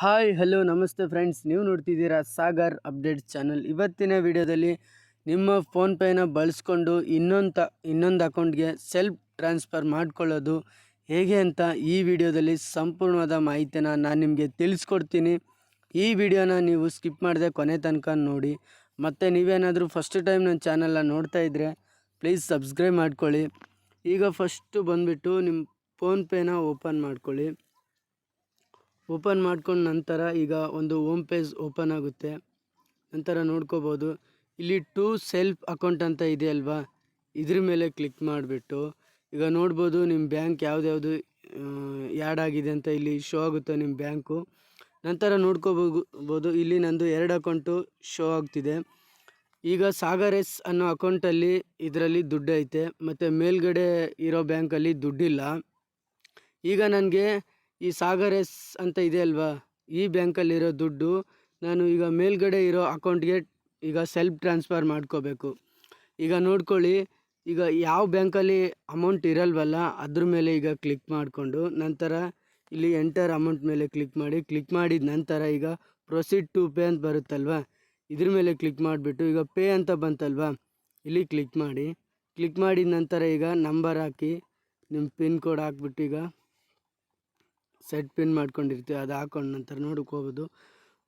Hi hello ನಮಸ್ತೆ friends ನೀವು ನೋಡ್ತಿದ್ದೀರಾ ಸಾಗರ್ ಅಪ್ಡೇಟ್ಸ್ ಚಾನಲ್ ಇವತ್ತಿನ ವಿಡಿಯೋದಲ್ಲಿ ನಿಮ್ಮ ಫೋನ್ಪೇನ ಬಳಸ್ಕೊಂಡು ಇನ್ನೊಂದು ತ ಇನ್ನೊಂದು ಅಕೌಂಟ್ಗೆ ಸೆಲ್ಫ್ ಟ್ರಾನ್ಸ್ಫರ್ ಮಾಡ್ಕೊಳ್ಳೋದು ಹೇಗೆ ಅಂತ ಈ ವಿಡಿಯೋದಲ್ಲಿ ಸಂಪೂರ್ಣವಾದ ಮಾಹಿತಿನ ನಾನು ನಿಮಗೆ ತಿಳಿಸ್ಕೊಡ್ತೀನಿ. ಈ ವಿಡಿಯೋನ ನೀವು ಸ್ಕಿಪ್ ಮಾಡಿದೆ ಕೊನೆ ತನಕ ನೋಡಿ. ಮತ್ತು ನೀವೇನಾದರೂ ಫಸ್ಟ್ ಟೈಮ್ ನನ್ನ ಚಾನಲ್ನ ನೋಡ್ತಾ ಇದ್ದರೆ ಪ್ಲೀಸ್ ಸಬ್ಸ್ಕ್ರೈಬ್ ಮಾಡ್ಕೊಳ್ಳಿ. ಈಗ ಫಸ್ಟು ಬಂದುಬಿಟ್ಟು ನಿಮ್ಮ ಫೋನ್ಪೇನ ಓಪನ್ ಮಾಡ್ಕೊಳ್ಳಿ. ಓಪನ್ ಮಾಡ್ಕೊಂಡ ನಂತರ ಈಗ ಒಂದು ಓಮ್ ಪೇಜ್ ಓಪನ್ ಆಗುತ್ತೆ. ನಂತರ ನೋಡ್ಕೋಬೋದು. ಇಲ್ಲಿ ಟು ಸೆಲ್ಫ್ ಅಕೌಂಟ್ ಅಂತ ಇದೆ ಅಲ್ವಾ? ಇದ್ರ ಮೇಲೆ ಕ್ಲಿಕ್ ಮಾಡಿಬಿಟ್ಟು. ಈಗ ನೋಡ್ಬೋದು ನಿಮ್ಮ ಬ್ಯಾಂಕ್ ಯಾವುದ್ಯಾವುದು ಆ್ಯಡ್ ಆಗಿದೆ ಅಂತ ಇಲ್ಲಿ ಶೋ ಆಗುತ್ತೆ ನಿಮ್ಮ ಬ್ಯಾಂಕು. ನಂತರ ನೋಡ್ಕೋಬೋದು ಇಲ್ಲಿ ನಂದು ಎರಡು ಅಕೌಂಟು ಶೋ ಆಗ್ತಿದೆ. ಈಗ ಸಾಗರ್ ಎಸ್ ಅನ್ನೋ ಅಕೌಂಟಲ್ಲಿ ಇದರಲ್ಲಿ ದುಡ್ಡು ಐತೆ ಮತ್ತು ಮೇಲ್ಗಡೆ ಇರೋ ಬ್ಯಾಂಕಲ್ಲಿ ದುಡ್ಡಿಲ್ಲ. ಈಗ ನನಗೆ ಈ ಸಾಗರ್ ಎಸ್ ಅಂತ ಇದೆ ಅಲ್ವಾ? ಈ ಬ್ಯಾಂಕಲ್ಲಿರೋ ದುಡ್ಡು ನಾನು ಈಗ ಮೇಲ್ಗಡೆ ಇರೋ ಅಕೌಂಟ್ಗೆ ಈಗ ಸೆಲ್ಫ್ ಟ್ರಾನ್ಸ್ಫರ್ ಮಾಡ್ಕೋಬೇಕು. ಈಗ ನೋಡ್ಕೊಳ್ಳಿ, ಈಗ ಯಾವ ಬ್ಯಾಂಕಲ್ಲಿ ಅಮೌಂಟ್ ಇರಲ್ವಲ್ಲ, ಅದ್ರ ಮೇಲೆ ಈಗ ಕ್ಲಿಕ್ ಮಾಡಿಕೊಂಡು ನಂತರ ಇಲ್ಲಿ ಎಂಟರ್ ಅಮೌಂಟ್ ಮೇಲೆ ಕ್ಲಿಕ್ ಮಾಡಿ ಕ್ಲಿಕ್ ಮಾಡಿದ ನಂತರ ಈಗ ಪ್ರೊಸೀಡ್ ಟು ಪೇ ಅಂತ ಬರುತ್ತಲ್ವ? ಇದ್ರ ಮೇಲೆ ಕ್ಲಿಕ್ ಮಾಡಿಬಿಟ್ಟು ಈಗ ಪೇ ಅಂತ ಬಂತಲ್ವಾ? ಇಲ್ಲಿ ಕ್ಲಿಕ್ ಮಾಡಿ ಕ್ಲಿಕ್ ಮಾಡಿದ ನಂತರ ಈಗ ನಂಬರ್ ಹಾಕಿ ನಿಮ್ಮ ಪಿನ್ ಕೋಡ್ ಹಾಕ್ಬಿಟ್ಟು ಈಗ ಸೆಟ್ ಪಿನ್ ಮಾಡ್ಕೊಂಡಿರ್ತೀವಿ, ಅದು ಹಾಕೊಂಡ ನಂತರ ನೋಡ್ಕೋಬೋದು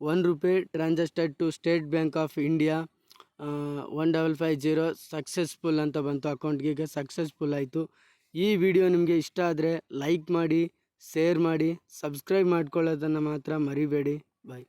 one rupee transacted to State Bank of India one double five zero successful ಅಂತ ಬಂತು ಅಕೌಂಟ್ಗೆ. ಈಗ ಸಕ್ಸಸ್ಫುಲ್ ಆಯಿತು. ಈ ವಿಡಿಯೋ ನಿಮಗೆ ಇಷ್ಟ ಆದರೆ ಲೈಕ್ ಮಾಡಿ, ಶೇರ್ ಮಾಡಿ, ಸಬ್ಸ್ಕ್ರೈಬ್ ಮಾಡ್ಕೊಳ್ಳೋದನ್ನು ಮಾತ್ರ ಮರಿಬೇಡಿ. ಬಾಯ್.